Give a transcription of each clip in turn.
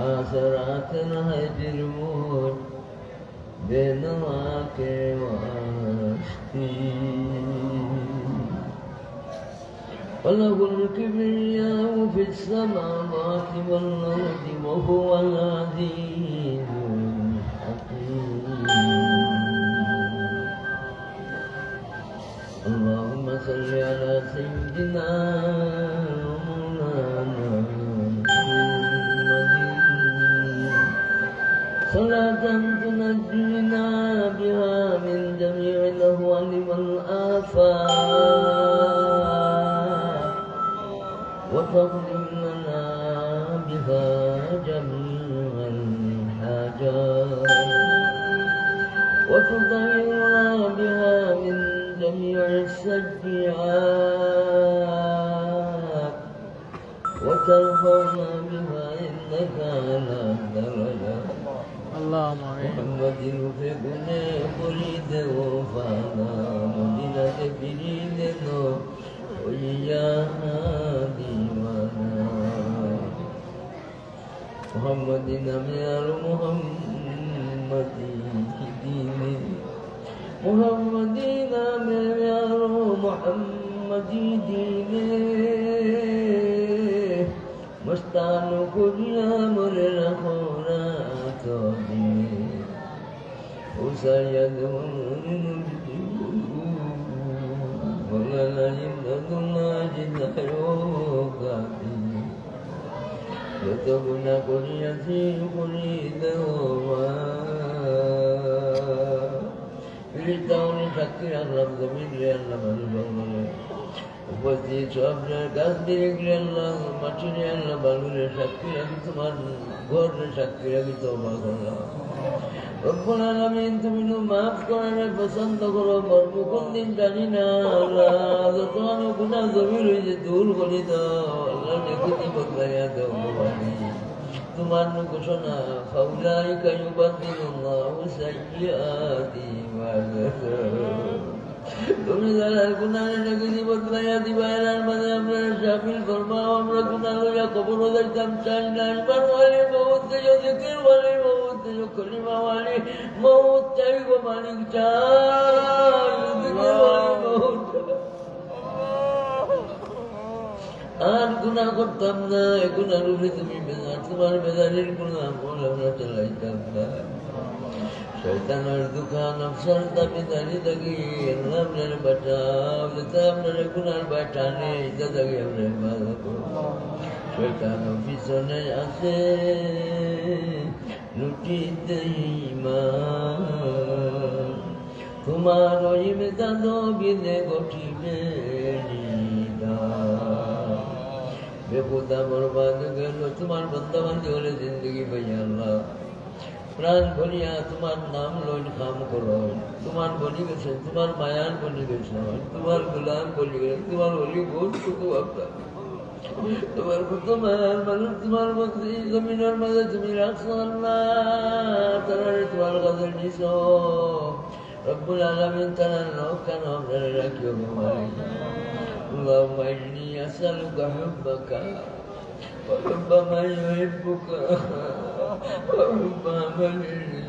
عثرات هجرون بين راكي واشتي وله الكبرياء في السماوات والأرض وهو العزيز. الأهوال والآفات وتغفر لنا بها جميع الحاجات وتطهرنا بها من جميع السيئات وترفعنا بها إنك على درجات اللهم امين محمد في كل مريد وفانا مدينة بريد ويا ديوانا محمد نمير محمد ديني محمد نمير محمد ديني مستان كل أمر لخونا توبي وسيدون ولا يمدد الله جل يوقاتي يتبنى كل يسير كل دوما তুমি মাফ করে রে পছন্দ করো, মর্ম কোন দিন জানি না আল্লাহ। যত আমি গুনাহ জমির হয়েছে দূর করে দাও আল্লাহ দেখি বদলাইয়া দাও তোমার ঘোষণা ফাউলাই কায়ুবাদিল্লাহ সাইয়াতি তুমি যারা গুনাহে নাকি বদলাইয়া দিবা এরার মাঝে আমরা শামিল করবা, আমরা গুনাহ লইয়া কবর যাইতাম চাই না, ইমান ওয়ালি বহুত তেজো জিকির ওয়ালি বহুত তেজো কলিমা ওয়ালি বহুত চাই গো মালিক চাই, জিকির ওয়ালি বহুত আর গুণা করতাম না গুণার উপরে তুমি তোমার বেজারের গুণা আমল আমরা চালাইতাম না। শৈতানের দোকান আফসার দাবি দাঁড়িয়ে থাকি আপনার বাঁচাও যাতে আপনার গুণার বাটা নেই থাকি আপনার ভালো করো শৈতান পিছনে আছে লুটিতে তোমার ওই মেদান বিদে গঠিবে বেখুদা বরবাদ গেল, তোমার বন্দাবান্দি হলে জিন্দগি পাইয়া আল্লাহ প্রাণ ভরিয়া তোমার নাম লইন কাম করো তোমার বলি গেছে, তোমার মায়ার বলি গেছে, তোমার গোলাম বলি গেছে, তোমার বলি বহুত কত আপনার তোমার কত মায়ার মানুষ তোমার মধ্যে জমিনের মাঝে, তুমি রাখছো আল্লাহ তারা তোমার কাছে নিছ। রব্বুল আলমিন তারা নখ কেন আপনারা রাখিও মালিক اللهم إني أسألك حبك وحب من يحبك وحب من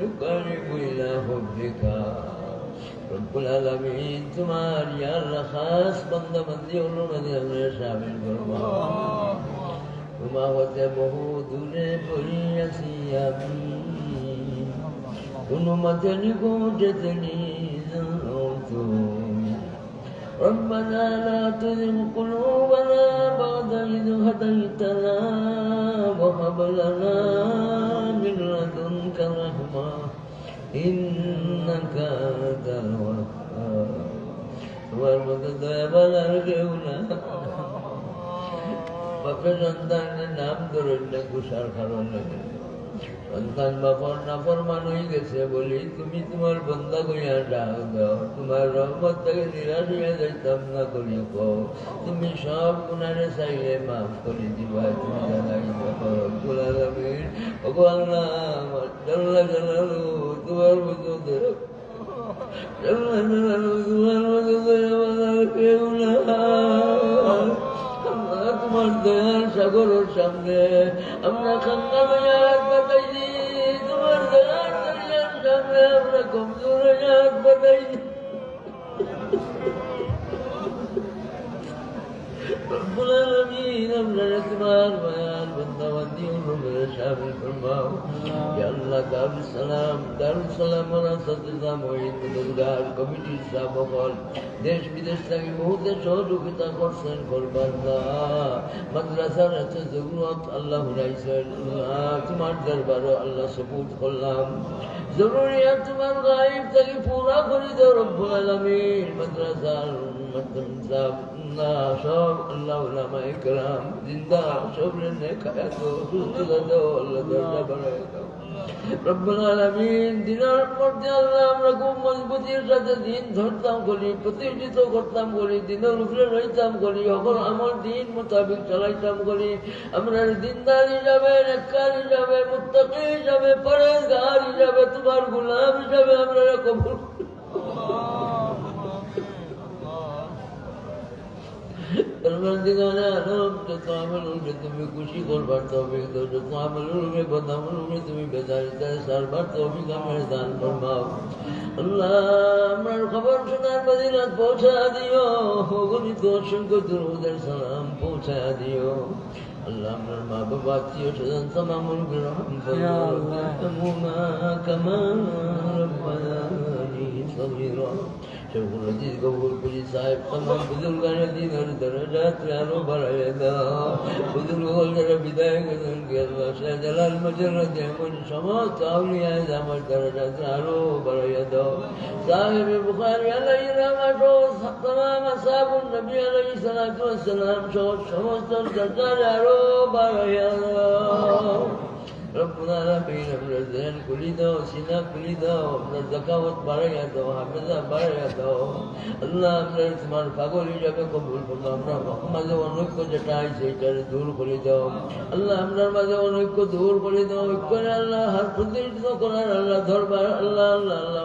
يقرب إلى حبك رب العالمين তোমার ইয়া আল্লাহ খাস বান্দা বান্দি হলো মানে আমরা শামিল করবো তোমা হতে বহু দূরে পড়ি আছি আমি কোনো মতে নিকটে তুমি ربنا لا تزغ قلوبنا بعد إذ هديتنا وهب لنا من لدنك رحمة إنك أنت الوهاب তোমার মতো দয়া বলার কেউ না বাপের সন্তানের নাম ধরুন না কুষার কারণ লাগে সন্তান বাপর নাফরমান হয়ে গেছে বলি, তুমি তোমার বন্ধা করিয়া ডাক দাও, তোমার রহমত থেকে নিরাশ হইয়া যাইতাম না করি কও। তুমি সব গুণারে চাইলে মাফ করে দিবা, তুমি জানাই গোলাগামীর ভগবাল্লাহ জাল্লা জালালু, তোমার মতো জাল্লা জালালু, তোমার মতো কেউ না তোমার দয়ার সাগর সামনে। আমরা খান্না বাজার বাতাইছি তোমার দেয়ার দরিয়ার সামনে আমরা কমজোর রব্বুল আলামিন আপনারা তোমার মায়ার বন্দাবান্দি অনুভবে শামিল ফরমাও ইয়া আল্লাহ দারুল সালাম দারুল সালাম মানাসাত ইসলাম ওহিদ মুদুলগার কমিটির সাবকল দেশ বিদেশ থেকে বহুতে সহযোগিতা করছেন মাদ্রাসার জরুরত আল্লাহ তোমার দরবারও আল্লাহ সবুত করলাম জরুরিয়াত তোমার গাইব থেকে পুরা করে দাও, রব্বুল আলামিন। মাদ্রাসার মাদ্রাসা না সব আল্লাহ উলামা ইকরাম জিন্দা সব রেনে খায়া তো সুস্থ দাও আল্লাহ দরজা বাড়ায় রব্বুল আলামিন দিনের মধ্যে আল্লাহ আমরা খুব মজবুতির সাথে দিন ধরতাম করি, প্রতিষ্ঠিত করতাম করি, দিনের উপরে রইতাম করি সকল আমার দিন মোতাবেক চালাইতাম করি। আমরা দিনদার হিসাবে রেখার হিসাবে, মুত্তাকি হিসাবে, পরেজগার হিসাবে, তোমার গুলাম হিসাবে আমরা কবুল পরবর্তীকালে আলম যত আমল উঠে তুমি খুশি করবার উঠে বদামল উঠে তুমি বেদারিতা সারবার তৌফিক আমার দান ফরমাও আল্লাহ। আমার খবর শোনার মদিনাত পৌঁছা দিও গণিত অসংখ্য দুরুদের সালাম পৌঁছা দিও আল্লাহ। আমার মা বাবা আত্মীয় স্বজন তামামুল গ্রহণ ইয়া कबीरा शेखुल अजीज गबूर पुरी साहिब तमाम बुजुर्गान दीन और दर्जा त्यारो भरायदा बुजुर्गों जरा विदाय गजन के अल्लाह से जलाल मजरद जहमन समात आवलिया जामर दर्जा त्यारो भरायदा साहिब बुखारी अलैहि रहमत तमाम असहाब नबी अलैहि सलातु वसलाम शोक समस्त दर्जा त्यारो भरायदा بريدا ربنا العالمين আমরা জেন খুলি দাও সিনা খুলি দাও আমরা জাকাওয়াত বাড়াইয়া দাও হাফেজা বাড়াইয়া দাও আল্লাহ আমরা তোমার পাগল হিসাবে কবুল করলো আমরা মাঝে অনৈক্য যেটা আছে এটারে দূর করে দাও আল্লাহ আমরার মাঝে অনৈক্য দূর করে দাও ঐক্যরে আল্লাহ হার প্রতিষ্ঠিত করার আল্লাহ ধরবার আল্লাহ আল্লাহ আল্লাহ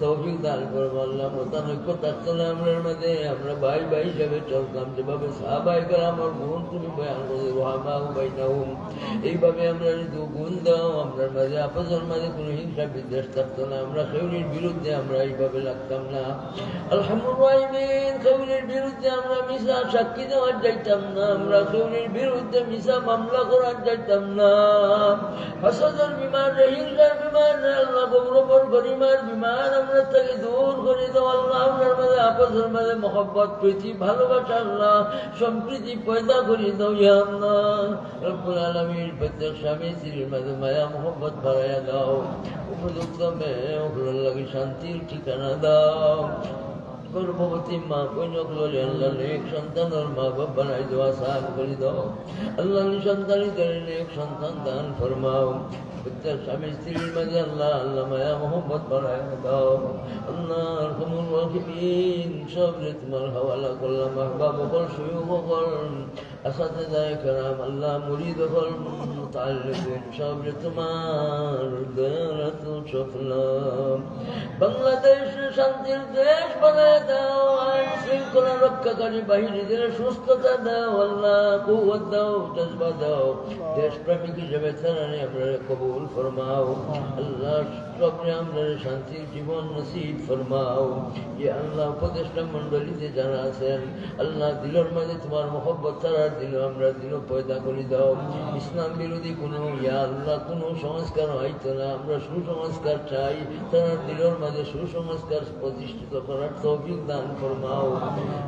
তৌফিক দান করবো আল্লাহ মতানৈক্য থাকতো না আমরার মাঝে আমরা ভাই ভাই হিসাবে চলতাম যেভাবে সাহাবাই করে আমার গুণ তুমি বয়ান করে রোহামা উবাই এইভাবে আমরা দু গুণ দাও আমরা মাঝে আপসের মাঝে কোনো হিংসা বিদ্বেষ থাকতো না। আমরা খেউলির বিরুদ্ধে আমরা এইভাবে লাগতাম না। আলহামদুলিল্লাহ খেউলির বিরুদ্ধে আমরা মিশা সাক্ষী দেওয়ার যাইতাম না। আমরা খেউলির বিরুদ্ধে মিশা মামলা করার যাইতাম না। হাসাদের বিমান, হিংসার বিমান, আল্লাহ গৌরবর গরিমার বিমান, আমরা তাকে দূর করে দাও আল্লাহ। আপনার মাঝে আপসের মাঝে মহব্বত, প্রীতি, ভালোবাসা আল্লাহ। সম্প্রীতি পয়দা করে দাও আল্লাহ। রব্বুল আলামিন, প্রত্যেক স্বামী স্ত্রীর মাঝে মায়া মোহব্বত বাড়াইয়া দাও উপযুক্ত মেয়ে ওগুলোর লাগে শান্তির ঠিকানা দাও গর্ভবতী মা কন্যক ললে আল্লাহ নেক সন্তানের মা বাপ বানাই দেওয়া সাহায্য করে দাও আল্লাহ সন্তানই করে নেক সন্তান দান ফরমাও স্বামী স্ত্রীর মাঝে আল্লাহ আল্লাহ মায়া মোহব্বত বাড়ায় দাও আল্লাহ রহমুল রহিমিন সব যে তোমার হাওয়ালা করলাম আহবাব বকল সুয়ু বকল আসাতে যায় কারাম আল্লাহ মুরিদ বকল মুতাল্লিবিন সব যে তোমার দয়ারাত চকলাম বাংলাদেশ শান্তির দেশ বানায় শৃঙ্খলা রক্ষাকারী বাহিনীদের সুস্থতা দাও আল্লাহ দাও হিসেবে কবুল ফরমাও আল্লাহ শান্তির জীবন নসিব ফরমাও ইয়া আল্লাহ উপদেষ্টা মন্ডলীতে যারা আছেন আল্লাহ দিলর মাঝে তোমার মোহব্বত তারার দিল আমরা দিল পয়দা করে দাও ইসলাম বিরোধী কোনো ইয়া আল্লাহ কোনো সংস্কার হয়তো না আমরা সুসংস্কার চাই তারার দিলর মাঝে সুসংস্কার প্রতিষ্ঠিত করার তৌফিক جدا فرماه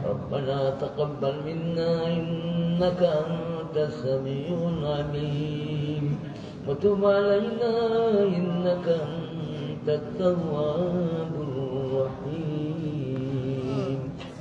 ربنا تقبل منا إنك أنت السميع العليم. وتب علينا إنك أنت التواب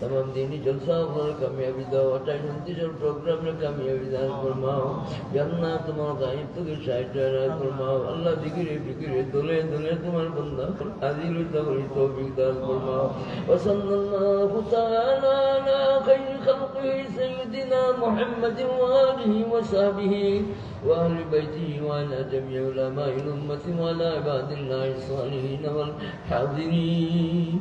तमाम दीनी जलसा पर कामयाबी दो अट्ठाईस उनतीस और प्रोग्राम में कामयाबी दान फरमाओ जन्ना তোমার দায়িত্ব কে সাহায্য ফরমাও আল্লাহ দিকিরে ফিকিরে দোলে দোলে তোমার বন্দা হাজির হইতে হই তৌফিক দান ফরমাও ওয়াসাল্লাল্লাহু তাআলা আলা খাইর খালকি সাইয়্যিদিনা মুহাম্মাদিন ওয়া আলিহি ওয়া সাহবিহি وأهل بيته وعلى جميع علماء الأمة وعلى عباد الله الصالحين والحاضرين